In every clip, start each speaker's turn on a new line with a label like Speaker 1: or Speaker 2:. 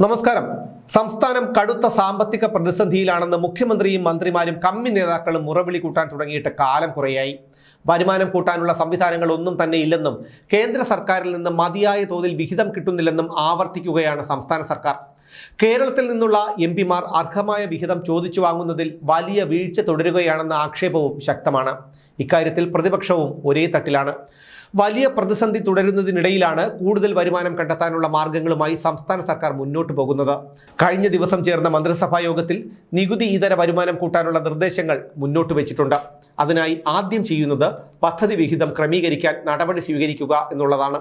Speaker 1: നമസ്കാരം. സംസ്ഥാനം കടുത്ത സാമ്പത്തിക പ്രതിസന്ധിയിലാണെന്ന് മുഖ്യമന്ത്രിയും മന്ത്രിമാരും കമ്മി നേതാക്കളും മുറവിളി കൂട്ടാൻ തുടങ്ങിയിട്ട് കാലം കുറയായി. വരുമാനം കൂട്ടാനുള്ള സംവിധാനങ്ങൾ ഒന്നും തന്നെ ഇല്ലെന്നും കേന്ദ്ര സർക്കാരിൽ നിന്ന് മതിയായ തോതിൽ വിഹിതം കിട്ടുന്നില്ലെന്നും ആവർത്തിക്കുകയാണ് സംസ്ഥാന സർക്കാർ. കേരളത്തിൽ നിന്നുള്ള എം പിമാർ അർഹമായ വിഹിതം ചോദിച്ചു വാങ്ങുന്നതിൽ വലിയ വീഴ്ച തുടരുകയാണെന്ന ആക്ഷേപവും ശക്തമാണ്. ഇക്കാര്യത്തിൽ പ്രതിപക്ഷവും ഒരേ തട്ടിലാണ്. വലിയ പ്രതിസന്ധി തുടരുന്നതിനിടയിലാണ് കൂടുതൽ വരുമാനം കണ്ടെത്താനുള്ള മാർഗങ്ങളുമായി സംസ്ഥാന സർക്കാർ മുന്നോട്ട് പോകുന്നത്. കഴിഞ്ഞ ദിവസം ചേർന്ന മന്ത്രിസഭാ യോഗത്തിൽ നികുതി ഇതര വരുമാനം കൂട്ടാനുള്ള നിർദ്ദേശങ്ങൾ മുന്നോട്ട് വെച്ചിട്ടുണ്ട്. അതിനായി ആദ്യം ചെയ്യുന്നത് പദ്ധതി വിഹിതം ക്രമീകരിക്കാൻ നടപടി സ്വീകരിക്കുക എന്നുള്ളതാണ്.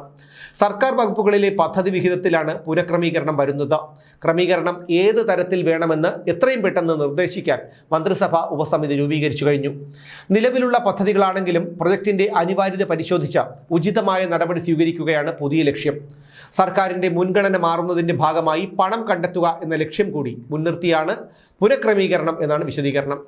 Speaker 1: സർക്കാർ വകുപ്പുകളിലെ പദ്ധതി വിഹിതത്തിലാണ് പുനഃക്രമീകരണം വരുന്നത്. ക്രമീകരണം ഏത് തരത്തിൽ വേണമെന്ന് എത്രയും പെട്ടെന്ന് നിർദ്ദേശിക്കാൻ മന്ത്രിസഭ ഉപസമിതി രൂപീകരിച്ചു കഴിഞ്ഞു. നിലവിലുള്ള പദ്ധതികളാണെങ്കിലും പ്രൊജക്ടിന്റെ അനിവാര്യത പരിശോധിച്ച ഉചിതമായ നടപടി സ്വീകരിക്കുകയാണ് പുതിയ ലക്ഷ്യം. സർക്കാരിന്റെ മുൻഗണന മാറുന്നതിന്റെ ഭാഗമായി പണം കണ്ടെത്തുക എന്ന ലക്ഷ്യം കൂടി മുൻനിർത്തിയാണ് പുനഃക്രമീകരണം എന്നാണ് വിശദീകരണം.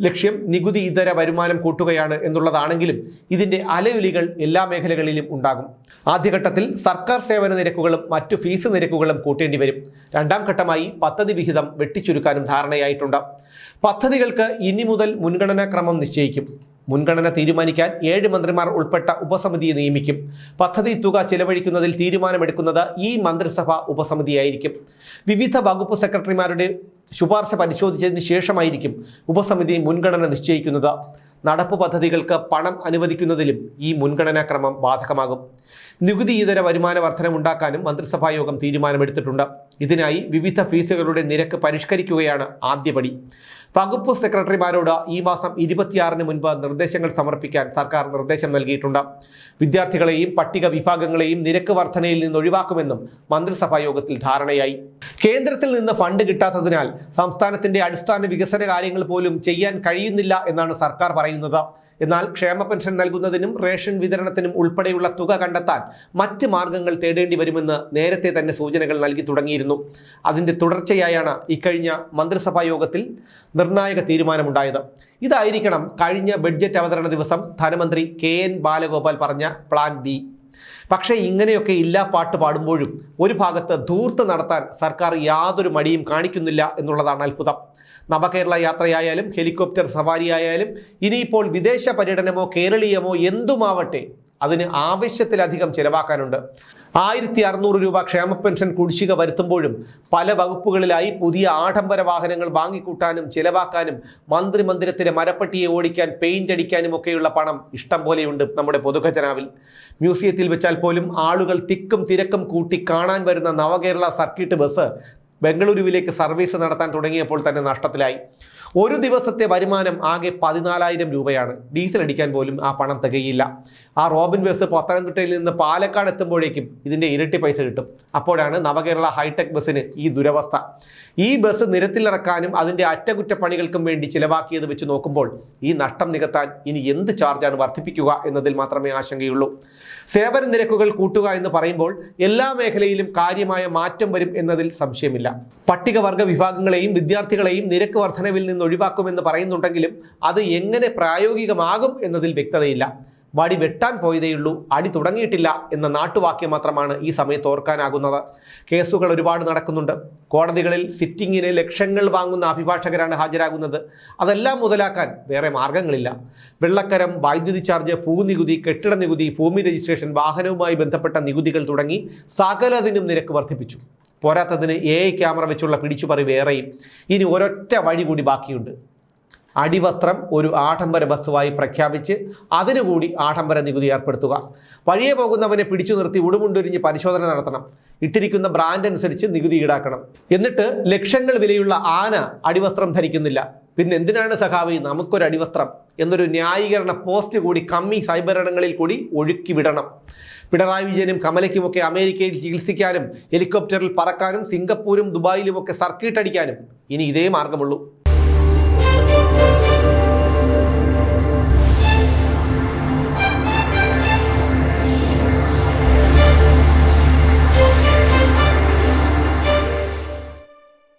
Speaker 1: ലക്ഷ്യം നികുതി ഇതര വരുമാനം കൂട്ടുകയാണ് എന്നുള്ളതാണെങ്കിലും ഇതിന്റെ അലയൊലികൾ എല്ലാ മേഖലകളിലും ഉണ്ടാകും. ആദ്യഘട്ടത്തിൽ സർക്കാർ സേവന നിരക്കുകളും മറ്റു ഫീസ് നിരക്കുകളും കൂട്ടേണ്ടി വരും. രണ്ടാം ഘട്ടമായി പദ്ധതി വിഹിതം വെട്ടിച്ചുരുക്കാനും ധാരണയായിട്ടുണ്ട്. പദ്ധതികൾക്ക് ഇനി മുതൽ മുൻഗണനാക്രമം നിശ്ചയിക്കും. മുൻഗണന തീരുമാനിക്കാൻ ഏഴ് മന്ത്രിമാർ ഉൾപ്പെട്ട ഉപസമിതിയെ നിയമിക്കും. പദ്ധതി തുക ചെലവഴിക്കുന്നതിൽ തീരുമാനമെടുക്കുന്നത് ഈ മന്ത്രിസഭ ഉപസമിതിയായിരിക്കും. വിവിധ വകുപ്പ് സെക്രട്ടറിമാരുടെ ശുപാർശ പരിശോധിച്ചതിന് ശേഷമായിരിക്കും ഉപസമിതി മുൻഗണന നിശ്ചയിക്കുന്നത്. നടപ്പ് പദ്ധതികൾക്ക് പണം അനുവദിക്കുന്നതിലും ഈ മുൻഗണനാക്രമം ബാധകമാകും. നികുതി ഇതര വരുമാന വർധനമുണ്ടാക്കാനും മന്ത്രിസഭാ യോഗം തീരുമാനമെടുത്തിട്ടുണ്ട്. ഇതിനായി വിവിധ ഫീസുകളുടെ നിരക്ക് പരിഷ്കരിക്കുകയാണ് ആദ്യപടി വകുപ്പ് സെക്രട്ടറിമാരോട് ഈ മാസം ഇരുപത്തിയാറിന് മുൻപ് നിർദ്ദേശങ്ങൾ സമർപ്പിക്കാൻ സർക്കാർ നിർദ്ദേശം നൽകിയിട്ടുണ്ട്. വിദ്യാർത്ഥികളെയും പട്ടിക വിഭാഗങ്ങളെയും നിരക്ക് വർധനയിൽ നിന്ന് ഒഴിവാക്കുമെന്നും മന്ത്രിസഭാ യോഗത്തിൽ ധാരണയായി. കേന്ദ്രത്തിൽ നിന്ന് ഫണ്ട് കിട്ടാത്തതിനാൽ സംസ്ഥാനത്തിന്റെ അടിസ്ഥാന വികസന കാര്യങ്ങൾ പോലും ചെയ്യാൻ കഴിയുന്നില്ല എന്നാണ് സർക്കാർ പറയുന്നത്. എന്നാൽ ക്ഷേമ പെൻഷൻ നൽകുന്നതിനും റേഷൻ വിതരണത്തിനും ഉൾപ്പെടെയുള്ള തുക കണ്ടെത്താൻ മറ്റ് മാർഗങ്ങൾ തേടേണ്ടി വരുമെന്ന് നേരത്തെ തന്നെ സൂചനകൾ നൽകി തുടങ്ങിയിരുന്നു. അതിന്റെ തുടർച്ചയായാണ് ഇക്കഴിഞ്ഞ മന്ത്രിസഭാ യോഗത്തിൽ നിർണായക തീരുമാനമുണ്ടായത്. ഇതായിരിക്കണം കഴിഞ്ഞ ബഡ്ജറ്റ് അവതരണ ദിവസം ധനമന്ത്രി കെ എൻ ബാലഗോപാൽ പറഞ്ഞ പ്ലാൻ ബി. പക്ഷേ ഇങ്ങനെയൊക്കെ ഇല്ലാ പാട്ട് പാടുമ്പോഴും ഒരു ഭാഗത്ത് ധൂർത്ത് നടത്താൻ സർക്കാർ യാതൊരു മടിയും കാണിക്കുന്നില്ല എന്നുള്ളതാണ് അത്ഭുതം. നവകേരള യാത്രയായാലും ഹെലികോപ്റ്റർ സവാരിയായാലും ഇനിയിപ്പോൾ വിദേശ പര്യടനമോ കേരളീയമോ എന്തുമാവട്ടെ അതിന് ആവശ്യത്തിലധികം ചിലവാക്കാനുണ്ട്. ആയിരത്തി അറുന്നൂറ് രൂപ ക്ഷേമ പെൻഷൻ കുടിശ്ശിക വരുത്തുമ്പോഴും പല വകുപ്പുകളിലായി പുതിയ ആഡംബര വാഹനങ്ങൾ വാങ്ങിക്കൂട്ടാനും ചിലവാക്കാനും മന്ത്രി മന്ദിരത്തിലെ മരപ്പട്ടിയെ ഓടിക്കാൻ പെയിന്റ് അടിക്കാനും ഒക്കെയുള്ള പണം ഇഷ്ടം പോലെയുണ്ട് നമ്മുടെ പൊതുഖജനാവിൽ. മ്യൂസിയത്തിൽ വെച്ചാൽ പോലും ആളുകൾ തിക്കും തിരക്കും കൂട്ടി കാണാൻ വരുന്ന നവകേരള സർക്കിട്ട് ബസ് ബംഗളൂരുവിലേക്ക് സർവീസ് നടത്താൻ തുടങ്ങിയപ്പോൾ തന്നെ നഷ്ടത്തിലായി. ഒരു ദിവസത്തെ വരുമാനം ആകെ പതിനാലായിരം രൂപയാണ്. ഡീസൽ അടിക്കാൻ പോലും ആ പണം തികയില്ല. ആ റോബിൻ ബസ് പത്തനംതിട്ടയിൽ നിന്ന് പാലക്കാട് എത്തുമ്പോഴേക്കും ഇതിന്റെ ഇരട്ടി പൈസ കിട്ടും. അപ്പോഴാണ് നവകേരള ഹൈടെക് ബസ്സിന് ഈ ദുരവസ്ഥ. ഈ ബസ് നിരത്തിലിറക്കാനും അതിന്റെ അറ്റകുറ്റപ്പണികൾക്കും വേണ്ടി ചിലവാക്കിയത് വെച്ച് നോക്കുമ്പോൾ ഈ നഷ്ടം നികത്താൻ ഇനി എന്ത് ചാർജാണ് വർദ്ധിപ്പിക്കുക എന്നതിൽ മാത്രമേ ആശങ്കയുള്ളൂ. സേവന നിരക്കുകൾ കൂട്ടുക എന്ന് പറയുമ്പോൾ എല്ലാ മേഖലയിലും കാര്യമായ മാറ്റം വരും എന്നതിൽ സംശയമില്ല. പട്ടികവർഗ വിഭാഗങ്ങളെയും വിദ്യാർത്ഥികളെയും നിരക്ക് വർധനവിൽ നിന്ന് ഒഴിവാക്കുമെന്ന് പറയുന്നുണ്ടെങ്കിലും അത് എങ്ങനെ പ്രായോഗികമാകും എന്നതിൽ വ്യക്തതയില്ല. വടി വെട്ടാൻ പോയതേയുള്ളൂ അടി തുടങ്ങിയിട്ടില്ല എന്ന നാട്ടുവാക്യം മാത്രമാണ് ഈ സമയത്ത് ഓർക്കാനാകുന്നത്. കേസുകൾ ഒരുപാട് നടക്കുന്നുണ്ട്. കോടതികളിൽ സിറ്റിങ്ങിന് ലക്ഷങ്ങൾ വാങ്ങുന്ന അഭിഭാഷകരാണ് ഹാജരാകുന്നത്. അതെല്ലാം മുതലാക്കാൻ വേറെ മാർഗങ്ങളില്ല. വെള്ളക്കരം വൈദ്യുതി ചാർജ് ഭൂനികുതി കെട്ടിട നികുതി ഭൂമി രജിസ്ട്രേഷൻ വാഹനവുമായി ബന്ധപ്പെട്ട നികുതികൾ തുടങ്ങി സകലതിനും നിരക്ക് വർദ്ധിപ്പിച്ചു. പോരാത്തതിന് എ ക്യാമറ വെച്ചുള്ള പിടിച്ചുപറി വേറെയും. ഇനി ഒരൊറ്റ വഴി കൂടി ബാക്കിയുണ്ട്. അടിവസ്ത്രം ഒരു ആഡംബര വസ്തുവായി പ്രഖ്യാപിച്ച് അതിനുകൂടി ആഡംബര നികുതി ഏർപ്പെടുത്തുക. വഴിയെ പോകുന്നവനെ പിടിച്ചു നിർത്തി ഉടുമുണ്ടൊരിഞ്ഞ് പരിശോധന നടത്തണം. ഇട്ടിരിക്കുന്ന ബ്രാൻഡ് അനുസരിച്ച് നികുതി ഈടാക്കണം. എന്നിട്ട് ലക്ഷങ്ങൾ വിലയുള്ള ആന അടിവസ്ത്രം ധരിക്കുന്നില്ല. പിന്നെ എന്തിനാണ് സഖാവി നമുക്കൊരു അടിവസ്ത്രം എന്നൊരു ന്യായീകരണ പോസ്റ്റ് കൂടി കമ്മി സൈബർ ഇടങ്ങളിൽ കൂടി ഒഴുക്കി വിടണം. പിണറായി വിജയനും കമലയ്ക്കുമൊക്കെ അമേരിക്കയിൽ ചികിത്സിക്കാനും ഹെലികോപ്റ്ററിൽ പറക്കാനും സിംഗപ്പൂരും ദുബായിലുമൊക്കെ സർക്കിട്ട് അടിക്കാനും ഇനി ഇതേ മാർഗമുള്ളൂ.